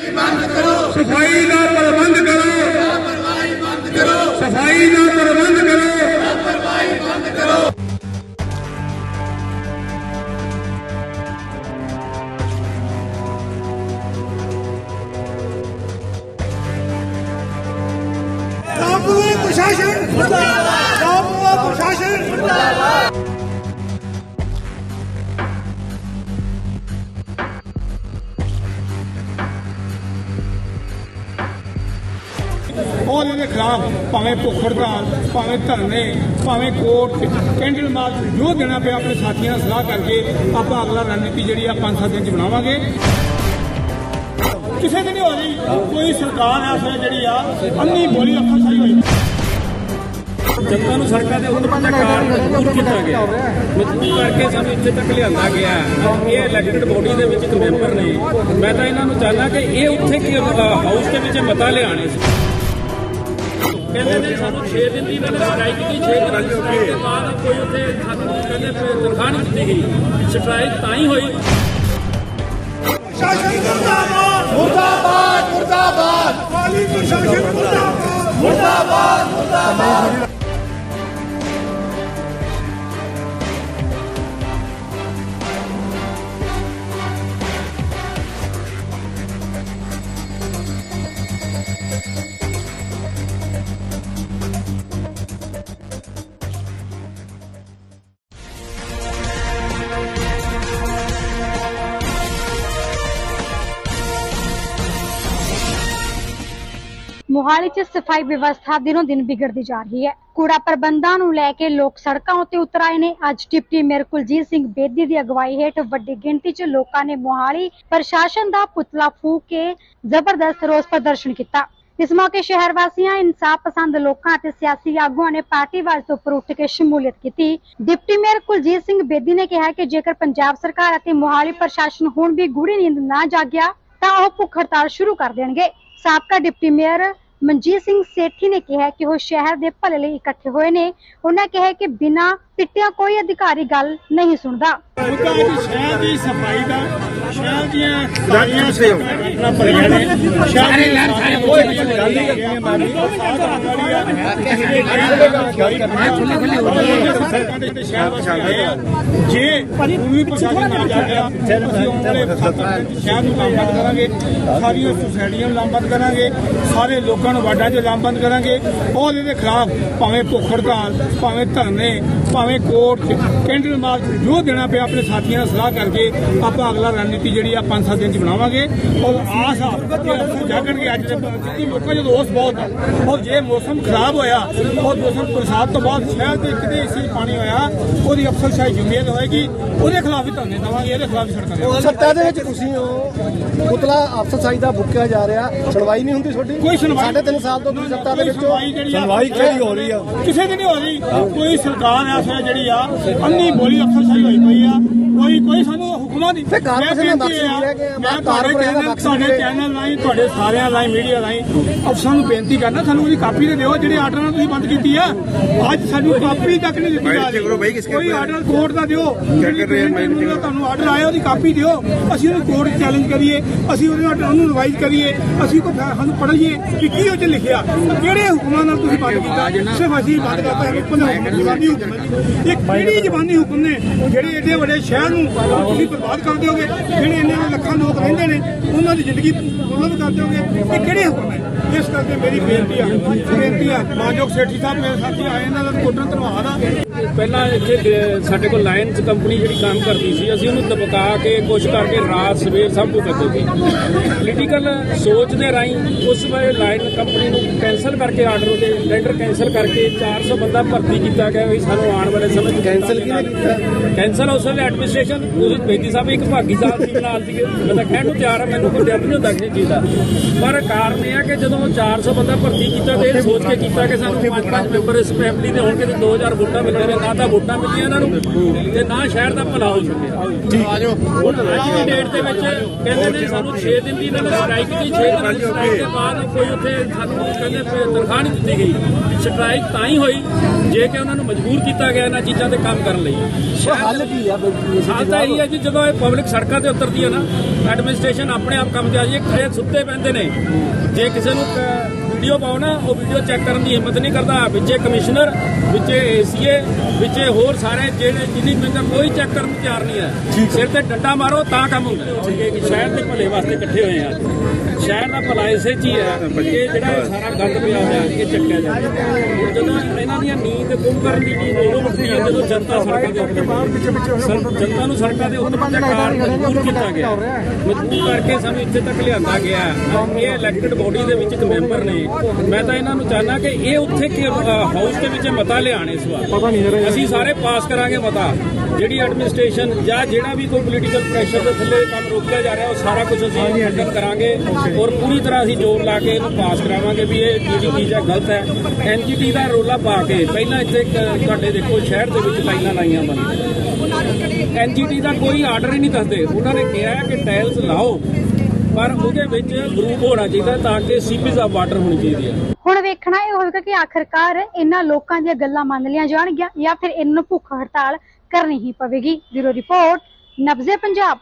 ਸਫ਼ਾਈ ਦਾ ਪ੍ਰਬੰਧ ਕਰੋ। ਸਫ਼ਾਈ ਦਾ ਪ੍ਰਬੰਧ ਕਰੋ। ਕਾਬੂ ਪ੍ਰਸ਼ਾਸਨ ਮੁਰਦਾਬਾਦ ਕਾਬੂ ਪ੍ਰਸ਼ਾਸਨ। ਔਰ ਇਹਦੇ ਖਿਲਾਫ ਭਾਵੇਂ ਭੁੱਖ ਹੜਤਾਲ ਭਾਵੇਂ ਧਰਨੇ, ਭਾਵੇਂ ਕੋਰਟ, ਕੈਂਡਲ ਮਾਰਚ ਜੋ ਦੇਣਾ ਪਿਆ ਆਪਣੇ ਸਾਥੀਆਂ ਨਾਲ ਸਲਾਹ ਕਰਕੇ ਆਪਾਂ ਅਗਲਾ ਰਣਨੀਤੀ ਜਿਹੜੀ ਆ ਪੰਜ ਸੱਤ ਦਿਨ ਚ ਬਣਾਵਾਂਗੇ। ਕਿਸੇ ਦੀ ਨਹੀਂ ਹੋ ਰਹੀ। ਕੋਈ ਸਰਕਾਰ ਐ ਜਿਹੜੀ ਆ, ਅੰਨੀ ਬੋਲੀ ਅਫਸਰਸ਼ਾਹੀ ਹੋਈ। ਜਨਤਾ ਨੂੰ ਸੜਕਾਂ ਦੇ ਉਤਪਾਦ ਦਾ ਦੂਰ ਕੀਤਾ ਗਿਆ। ਮਜਬੂਰ ਕਰਕੇ ਸਾਨੂੰ ਇੱਥੇ ਤੱਕ ਲਿਆਂਦਾ ਗਿਆ। ਇਹ ਇਲੈਕਟਡ ਬੋਡੀ ਦੇ ਵਿੱਚ ਇੱਕ ਮੈਂਬਰ ਨੇ। ਮੈਂ ਤਾਂ ਇਹਨਾਂ ਨੂੰ ਚਾਹਨਾ ਕਿ ਇਹ ਉੱਥੇ ਕੀ ਹਾਊਸ ਦੇ ਵਿੱਚ ਮਤਾ ਲਿਆਣੇ ਸੀ। ਕਹਿੰਦੇ ਨੇ ਸਾਨੂੰ 6 ਦਿਨ ਦੀ ਇਹਨਾਂ ਨੇ ਸਟ੍ਰਾਈਕ ਕੀਤੀ 6 ਦਿਨ ਦੀ ਸਟ੍ਰਾਈਕ ਦੇ ਬਾਅਦ ਕੋਈ ਉੱਥੇ ਸਾਨੂੰ ਕਹਿੰਦੇ ਫਿਰ ਤਨਖਾਹ ਨਹੀਂ ਦਿੱਤੀ ਗਈ। ਸਟ੍ਰਾਈਕ ਤਾਂ ਹੀ ਹੋਈ। ਪ੍ਰਸ਼ਾਸਨ ਮੁਰਦਾਬਾਦ। ਮੁਰਦਾਬਾਦ ਮੁਰਦਾਬਾਦ। ਕਾਲੀ ਪ੍ਰਸ਼ਾਸਨ ਮੁਰਦਾਬਾਦ। ਮੁਰਦਾਬਾਦ ਮੁਰਦਾਬਾਦ। ਮੋਹਾਲੀ 'ਚ ਸਫ਼ਾਈ ਵਿਵਸਥਾ ਦਿਨੋਂ ਦਿਨ ਵਿਗੜਦੀ ਜਾ ਰਹੀ ਹੈ। ਕੂੜਾ ਪ੍ਰਬੰਧਾਂ ਨੂੰ ਲੈ ਕੇ ਲੋਕ ਸੜਕਾਂ ਉੱਤੇ ਉਤਰ ਆਏ ਨੇ। ਅੱਜ ਡਿਪਟੀ ਮੇਅਰ ਕੁਲਜੀਤ ਸਿੰਘ ਬੇਦੀ ਦੀ ਅਗਵਾਈ ਹੇਠ ਵੱਡੀ ਗਿਣਤੀ 'ਚ ਲੋਕਾਂ ਨੇ ਮੋਹਾਲੀ ਪ੍ਰਸ਼ਾਸਨ ਦਾ ਪੁਤਲਾ ਫੂਕ ਕੇ ਜ਼ਬਰਦਸਤ ਰੋਸ ਪ੍ਰਦਰਸ਼ਨ ਕੀਤਾ। ਇਸ ਮੌਕੇ ਸ਼ਹਿਰ ਵਾਸੀਆਂ ਇਨਸਾਫ ਪਸੰਦ ਲੋਕਾਂ ਅਤੇ ਸਿਆਸੀ ਆਗੂਆਂ ਨੇ ਪਾਰਟੀਵਾਦ ਤੋਂ ਉੱਪਰ ਉੱਠ ਕੇ ਸ਼ਮੂਲੀਅਤ ਕੀਤੀ। ਡਿਪਟੀ ਮੇਅਰ ਕੁਲਜੀਤ ਸਿੰਘ ਬੇਦੀ ਨੇ ਕਿਹਾ ਕਿ ਜੇਕਰ ਪੰਜਾਬ ਸਰਕਾਰ ਅਤੇ ਮੋਹਾਲੀ ਪ੍ਰਸ਼ਾਸਨ ਹੁਣ ਵੀ ਗੂੜੀ ਨੀਂਦ ਨਾ ਜਾਗਿਆ ਤਾਂ ਉਹ ਭੁੱਖ ਹੜਤਾਲ ਸ਼ੁਰੂ ਕਰ ਦੇਣਗੇ। ਸਾਬਕਾ ਡਿਪਟੀ ਮੇਅਰ ਮਨਜੀਤ ਸਿੰਘ ਸੇਠੀ ਨੇ ਕਿਹਾ ਕਿ ਉਹ ਸ਼ਹਿਰ ਦੇ ਭਲੇ ਲਈ ਇਕੱਠੇ ਹੋਏ ਨੇ। ਉਹਨਾਂ ਕਿਹਾ ਕਿ ਬਿਨਾਂ ਪਿੱਟਿਆਂ ਕੋਈ ਅਧਿਕਾਰੀ ਗੱਲ ਨਹੀਂ ਸੁਣਦਾ। ਸ਼ਹਿਰ ਦੀ ਸਫ਼ਾਈ ਦਾ ਸ਼ਹਿਰ ਦੀਆਂ ਸਾਰੀਆਂ ਸੇਵਾ ਭਰੀਆਂ ਨੇ। ਸਾਰੇ ਜੇ ਪੂਰੀ ਪ੍ਰਸ਼ਾਸਨ ਨਾ ਜਾਗਿਆ ਅਸੀਂ ਉਹਦੇ ਸ਼ਹਿਰ ਨੂੰ ਲਾਮਬੰਦ ਕਰਾਂਗੇ ਸਾਰੀਆਂ ਸੁਸਾਇਟੀਆਂ ਨੂੰ ਲਾਮਬੰਦ ਕਰਾਂਗੇ, ਸਾਰੇ ਲੋਕਾਂ ਨੂੰ ਵਾਰਡਾਂ 'ਚ ਲਾਮਬੰਦ ਕਰਾਂਗੇ। ਔਰ ਇਹਦੇ ਖਿਲਾਫ ਭਾਵੇਂ ਭੁੱਖ ਹੜਤਾਲ ਭਾਵੇਂ ਧਰਨੇ, ਭਾਵੇਂ ਕੋਰਟ ਕੈਂਡਲ ਮਾਰਚ ਜੋ ਦੇਣਾ ਪਿਆ ਆਪਣੇ ਸਾਥੀਆਂ ਨਾਲ ਸਲਾਹ ਕਰਕੇ ਆਪਾਂ ਅਗਲਾ ਰਣਨੀਤੀ ਜਿਹੜੀ ਆ ਪੰਜ ਸੱਤ ਦਿਨ ਚ ਬਣਾਵਾਂਗੇ। ਔਰ ਆਸ ਆ ਜਾਗਣਗੇ, ਅੱਜ ਦੇ ਜਿੱਤੀ ਲੋਕਾਂ ਜਦੋਂ ਉਸ ਬਹੁਤ ਆ। ਔਰ ਜੇ ਮੌਸਮ ਖਰਾਬ ਹੋਇਆ ਔਰ ਮੌਸਮ ਬਰਸਾਤ ਤੋਂ ਬਾਅਦ ਸ਼ਹਿਰ ਦੇ ਕਿਤੇ ਏਸੀ ਪਾਣੀ ਹੋਇਆ ਉਹਦੀ ਅਫਸਰਸ਼ਾਹੀ ਜ਼ਿੰਮੇਵਾਰ ਹੋਏਗੀ ਉਹਦੇ ਖਿਲਾਫ ਵੀ ਧਰਨੇ ਦੇਵਾਂਗੇ ਇਹਦੇ ਖਿਲਾਫ ਸੜਕਾਂ ਦੇ ਸੱਤਾ ਦੇ ਵਿੱਚ ਤੁਸੀਂ ਹੋ ਪੁਤਲਾ ਅਫਸਰਸ਼ਾਹੀ ਦਾ ਬੁੱਕਿਆ ਜਾ ਰਿਹਾ ਸੁਣਵਾਈ ਨਹੀਂ ਹੁੰਦੀ ਤੁਹਾਡੀ? ਕੋਈ ਸੁਣਵਾਈ ਸਾਢੇ ਤਿੰਨ ਸਾਲ ਤੋਂ ਤੁਸੀਂ ਸੱਤਾ ਦੇ ਵਿੱਚ ਸੁਣਵਾਈ ਜਿਹੜੀ ਆ ਸੁਣਵਾਈ ਕਿਹੜੀ ਹੋ ਰਹੀ ਆ? ਕਿਸੇ ਦੀ ਨਹੀਂ ਹੋ ਰਹੀ। ਕੋਈ ਸਰਕਾਰ ਐ ਫਿਰ ਜਿਹੜੀ ਆ ਅੰਨੀ ਬੋਲੀ ਅਫਸਰਸ਼ਾਹੀ ਹੋਈ ਪਈ ਆ। ਕੋਈ ਕੋਈ ਸਾਨੂੰ ਹੁਕਮਾਂ ਦੀ ਫਿਰ ਕਾਂਗਰਸ ਮੈਂ ਨੇ ਆ, ਲਿਆ ਕਿ ਮੈਂ ਮੈਂ ਤੁਹਾਡੇ ਦਾ ਚੈਨਲ ਲਿਆ। ਚੈਨਲ ਰਾਹੀਂ ਤੁਹਾਡੇ ਸਾਰਿਆਂ ਰਾਹੀਂ ਮੀਡੀਆ ਰਾਹੀਂ ਅਫਸਰਾਂ ਨੂੰ ਬੇਨਤੀ ਕਰਨਾ ਸਾਨੂੰ ਉਹਦੀ ਕਾਪੀ ਤੇ ਦਿਓ ਜਿਹੜੇ ਆਰਡਰ ਨਾਲ ਤੁਸੀਂ ਬੰਦ ਕੀਤੀ ਆ। ਅੱਜ ਸਾਨੂੰ ਕਾਪੀ ਤੱਕ ਨਹੀਂ ਦਿੱਤੀ ਜਾ ਰਹੀ। ਕੋਈ ਆਰਡਰ ਕੋਰਟ ਦਾ ਦਿਓ ਤੁਹਾਨੂੰ ਆਰਡਰ ਆਇਆ ਉਹਦੀ ਕਾਪੀ ਦਿਓ। ਅਸੀਂ ਉਹਨੂੰ ਕੋਰਟ ਚੈਲੰਜ ਕਰੀਏ ਅਸੀਂ ਉਹਦੇ ਨਾਲ ਉਹਨੂੰ ਰਿਵਾਈਜ਼ ਕਰੀਏ ਅਸੀਂ ਕੋ ਸਾਨੂੰ ਪੜ੍ਹੀਏ ਕਿ ਕੀ ਉਹ ਚ ਲਿਖਿਆ। ਕਿਹੜੇ ਹੁਕਮਾਂ ਨਾਲ ਤੁਸੀਂ ਬੰਦ ਕੀਤਾ? ਸਿਰਫ ਅਸੀਂ ਬੰਦ ਕਰਤਾ ਹੈ ਹੁਕਮ ਦਾ ਹੁਕਮ ਜ਼ਬਾਨੀ ਹੁਕਮ ਹੈ ਜੀ। ਇਹ ਕਿਹੜੀ ਜ਼ਬਾਨੀ ਹੁਕਮ ਨੇ? ਜਿਹੜੇ ਏਡੇ ਵੱਡੇ ਸ਼ਹਿਰ ਨੂੰ ਤੁਸੀਂ ਬਰਬਾਦ ਕਰ ਦਿਓਗੇ? ਜਿਹੜੇ ਇੰਨੇ ਲੱਖਾਂ ਲੋਕ ਰਹਿੰਦੇ ਨੇ, ਉਹਨਾਂ ਦੀ ਜ਼ਿੰਦਗੀ ਮੁਲਮ ਕਰ ਦਿਓਗੇ? ਇਹ ਕਿਹੜੇ ਹੁਕਮ ਹੈ ਇਸ ਕਰਕੇ ਮੇਰੀ ਬੇਨਤੀ ਆ ਬੇਨਤੀ ਆ, ਮਾਨਯੋਗ ਸੇਠੀ ਸਾਹਿਬ, ਮੇਰੇ ਸਾਥੀ ਆਏ ਇਹਨਾਂ ਦਾ ਕੋਟਨ ਧੰਨਵਾਦ ਆ। ਪਹਿਲਾਂ ਇੱਥੇ ਸਾਡੇ ਕੋਲ ਲਾਇਨਸ ਕੰਪਨੀ ਜਿਹੜੀ ਕੰਮ ਕਰਦੀ ਸੀ ਅਸੀਂ ਉਹਨੂੰ ਦਬਕਾ ਕੇ ਕੁਛ ਕਰਕੇ ਰਾਤ ਸਵੇਰ ਸਭ ਕੁਝ ਕਰਦੇ ਸੀ। ਪੋਲੀਟੀਕਲ ਸੋਚ ਦੇ ਰਾਹੀਂ ਉਸ ਵੇਲੇ ਲਾਇਨ ਕੰਪਨੀ ਨੂੰ ਕੈਨਸਲ ਕਰਕੇ ਆਰਡਰ ਉਹਦੇ ਟੈਂਡਰ ਕੈਨਸਲ ਕਰਕੇ 400 ਬੰਦਾ ਭਰਤੀ ਕੀਤਾ ਗਿਆ ਵੀ ਸਾਨੂੰ ਆਉਣ ਵਾਲੇ ਸਮੇਂ 'ਚ ਕੈਂਸਲ ਕਿਹਨੇ ਕੀਤਾ? ਕੈਂਸਲ ਉਸ ਵੇਲੇ ਐਡਮਿਨਿਸਟ੍ਰੇਸ਼ਨ ਉਸ ਬੇਦੀ ਸਾਹਿਬ ਇੱਕ ਭਾਗੀਦਾਰ ਸੀ ਨਾਲ ਸੀਗੇ ਮੈਂ ਤਾਂ ਕਹਿਣ ਨੂੰ ਤਿਆਰ ਆ ਮੈਨੂੰ ਕੋਈ ਡਰ ਨਹੀਂ ਹੁੰਦਾ ਕਿਸੇ ਚੀਜ਼ ਦਾ। ਪਰ ਕਾਰਨ ਇਹ ਆ ਕਿ ਜਦੋਂ 400 ਬੰਦਾ ਭਰਤੀ ਕੀਤਾ ਤੇ ਇਹ ਸੋਚ ਕੇ ਕੀਤਾ ਕਿ ਸਾਨੂੰ ਪੰਜ ਪੰਜ ਮੈਂਬਰ ਇਸ ਫੈਮਿਲੀ ਦੇ ਹੋਣਗੇ ਤੇ 2000 ਵੋਟਾਂ ਮਿਲਣੀਆਂ ਸਕੇ ਨਾ ਤਾਂ ਵੋਟਾਂ ਮਿਲੀਆਂ ਇਹਨਾਂ ਨੂੰ ਤੇ ਨਾ ਸ਼ਹਿਰ ਦਾ ਭਲਾ ਹੋ ਸਕਿਆ ਹੁਣ ਅੱਜ ਦੀ ਡੇਟ ਦੇ ਵਿੱਚ ਕਹਿੰਦੇ ਨੇ ਸਾਨੂੰ 6 ਦਿਨ ਦੀ ਇਹਨਾਂ ਨੇ ਸਟ੍ਰਾਈਕ ਕੀਤੀ 6 ਦਿਨ ਦੀ ਸਟ੍ਰਾਈਕ ਦੇ ਬਾਅਦ ਕੋਈ ਉੱਥੇ ਸਾਨੂੰ ਕਹਿੰਦੇ ਤਨਖਾਹ ਨਹੀਂ ਦਿੱਤੀ ਗਈ। ਸਟ੍ਰਾਈਕ ਤਾਂ ਹੀ ਹੋਈ ਜੇ ਕਿ ਉਹਨਾਂ ਨੂੰ ਮਜਬੂਰ ਕੀਤਾ ਗਿਆ ਇਹਨਾਂ ਚੀਜ਼ਾਂ ਤੇ ਕੰਮ ਕਰਨ ਲਈ। ਹੱਲ ਕੀ ਆ ਹਾਲ ਤਾਂ ਇਹੀ ਹੈ ਜੀ ਜਦੋਂ ਇਹ ਪਬਲਿਕ ਸੜਕਾਂ ਤੇ ਉਤਰਦੀ ਹੈ ਨਾ ਐਡਮਿਨਿਸਟ੍ਰੇਸ਼ਨ ਆਪਣੇ ਆਪ ਕੰਮ ਤੇ ਆ ਜੀ ਇਹ ਸੁੱਤੇ ਪੈਂਦੇ ਨੇ। ਜੇ ਕਿਸੇ ਨੂੰ ਵੀਡੀਓ ਪਾਓ ਨਾ ਉਹ ਵੀਡੀਓ ਚੈੱਕ ਕਰਨ ਦੀ ਹਿੰਮਤ ਨਹੀਂ ਕਰਦਾ। ਵਿੱਚੇ ਕਮਿਸ਼ਨਰ ਵਿੱਚੇ ਏਸੀਏ ਵਿੱਚੇ ਹੋਰ ਸਾਰੇ ਜਿਹੜੇ ਜਿੰਨੀ ਮੈਂਬਰ ਕੋਈ ਚੈੱਕ ਕਰਨ ਨੂੰ ਤਿਆਰ ਨਹੀਂ ਹੈ। ਸਿਰ ਤੇ ਡੰਡਾ ਮਾਰੋ ਤਾਂ ਕੰਮ ਹੁੰਦਾ ਹੈ। ਠੀਕ ਹੈ ਕਿ ਸ਼ਹਿਰ ਦੇ ਭਲੇ ਵਾਸਤੇ ਇਕੱਠੇ ਹੋਏ ਆ ਸ਼ਹਿਰ ਦਾ ਭਲਾ ਇਸੇ 'ਚ ਹੀ ਹੈ ਇਹ ਜਿਹੜਾ ਸਾਰਾ ਗੰਦ ਪਿਆ ਹੋਇਆ ਇਹ ਚੱਕਿਆ ਹੁਣ ਜਦੋਂ ਇਹਨਾਂ ਦੀਆਂ ਨੀਂਦ ਗੁੰਮ ਕਰਨ ਦੀ ਚੀਜ਼ ਉਦੋਂ ਉੱਠਦੀ ਹੈ ਜਦੋਂ ਜਨਤਾ ਸੜਕਾਂ ਦੇ ਉੱਤੇ ਸਰ- ਜਨਤਾ ਨੂੰ ਸੜਕਾਂ ਦੇ ਉੱਤੇ ਕਾਰਨ ਮਜਬੂਰ ਕੀਤਾ ਗਿਆ। ਮਜਬੂਰ ਕਰਕੇ ਸਾਨੂੰ ਇੱਥੇ ਤੱਕ ਲਿਆਂਦਾ ਗਿਆ ਇਹ ਇਲੈਕਟਡ ਬੋਡੀ ਦੇ ਵਿੱਚ ਇੱਕ ਮੈਂਬਰ ਨੇ। ਮੈਂ ਤਾਂ ਇਹਨਾਂ ਨੂੰ ਚਾਹਨਾ ਕਿ ਇਹ ਉੱਥੇ ਕਿ ਹਾਊਸ ਦੇ ਵਿੱਚ ਮਤਾ ਲਿਆਣ ਇਸ ਵਾਰ। ਅਸੀਂ ਸਾਰੇ ਪਾਸ ਕਰਾਂਗੇ ਮਤਾ। ਜਿਹੜੀ ਐਡਮਿਨਿਸਟ੍ਰੇਸ਼ਨ ਜਾਂ ਜਿਹੜਾ ਵੀ ਕੋਈ ਪੋਲੀਟੀਕਲ ਪ੍ਰੈਸ਼ਰ ਦੇ ਥੱਲੇ ਕੰਮ ਰੋਕਿਆ ਜਾ ਰਿਹਾ ਉਹ ਸਾਰਾ ਕੁਝ ਅਸੀਂ ਖੰਡਨ ਕਰਾਂਗੇ ਔਰ ਪੂਰੀ ਤਰ੍ਹਾਂ ਅਸੀਂ ਜ਼ੋਰ ਲਾ ਕੇ ਇਹਨੂੰ ਪਾਸ ਕਰਾਵਾਂਗੇ ਵੀ ਇਹ ਜਿਹੜੀ ਚੀਜ਼ ਹੈ ਗਲਤ ਹੈ। ਐਨਜੀਟੀ ਦਾ ਰੋਲਾ ਪਾ ਕੇ ਪਹਿਲਾਂ ਇੱਥੇ ਇੱਕ ਤੁਹਾਡੇ ਦੇਖੋ ਸ਼ਹਿਰ ਦੇ ਵਿੱਚ ਲਾਈਨਾਂ ਲਾਈਆਂ ਬੰਦ ਐਨਜੀਟੀ ਦਾ ਕੋਈ ਆਰਡਰ ਹੀ ਨਹੀਂ ਦੱਸਦੇ। ਉਹਨਾਂ ਨੇ ਕਿਹਾ ਹੈ ਕਿ ਟਾਇਲਸ ਲਾਓ। ਪਰ ਉਹਦੇ ਵਿੱਚ ਗਰੂਪ ਹੋਣਾ ਚਾਹੀਦਾ ਤਾਂ ਕਿ ਸੀਪੀਜ਼ ਆਫ ਵਾਟਰ ਹੋਣੀ ਚਾਹੀਦੀ ਹੈ। ਹੁਣ ਵੇਖਣਾ ਇਹ ਹੋਵੇਗਾ ਕਿ ਆਖਰਕਾਰ ਇਹਨਾਂ ਲੋਕਾਂ ਦੀਆਂ ਗੱਲਾਂ ਮੰਨ ਲਿਆ ਜਾਣਗੀਆਂ ਜਾਂ ਫਿਰ ਇਹਨਾਂ ਨੂੰ ਭੁੱਖ ਹੜਤਾਲ ਕਰਨੀ ਹੀ ਪਵੇਗੀ। Bureau report, Nabze Punjab.